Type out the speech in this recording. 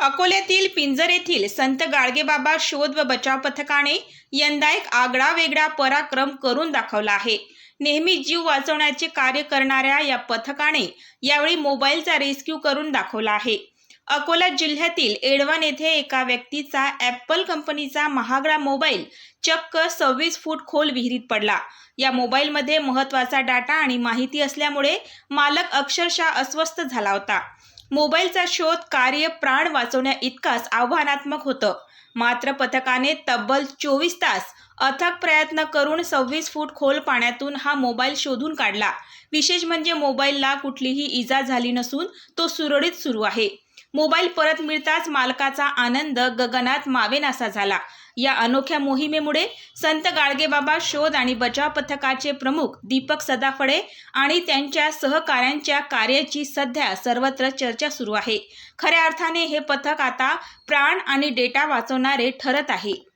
अकोल्यातील पिंजर येथील संत गाडगेबाबा शोध व बचाव पथकाने यंदा एक आगळा वेगळा पराक्रम करून दाखवला आहे. नेहमी जीव वाचवण्याचे कार्य करणाऱ्या या पथकाने यावेळी मोबाईलचा रेस्क्यू करून दाखवला आहे. अकोला जिल्ह्यातील एडवान येथे एका व्यक्तीचा ॲपल कंपनीचा महागडा मोबाईल चक्क सव्वीस फूट खोल विहिरीत पडला. या मोबाईलमध्ये महत्त्वाचा डाटा आणि माहिती असल्यामुळे मालक अक्षरशः अस्वस्थ झाला होता. मोबाईलचा शोध कार्य प्राण वाचवण्या इतकाच आव्हानात्मक होतं. मात्र पथकाने तब्बल चोवीस तास अथक प्रयत्न करून सव्वीस फूट खोल पाण्यातून हा मोबाईल शोधून काढला. विशेष म्हणजे मोबाईलला कुठलीही इजा झाली नसून तो सुरळीत सुरू आहे. मोबाईल परत मिळताच मालकाचा आनंद गगनात मावेनासा झाला. या अनोख्या मोहिमेमुळे संत गाडगेबाबा शोध आणि बचाव पथकाचे प्रमुख दीपक सदाफळे आणि त्यांच्या सहकाऱ्यांच्या कार्याची सध्या सर्वत्र चर्चा सुरू आहे. खऱ्या अर्थाने हे पथक आता प्राण आणि डेटा वाचवणारे ठरत आहे.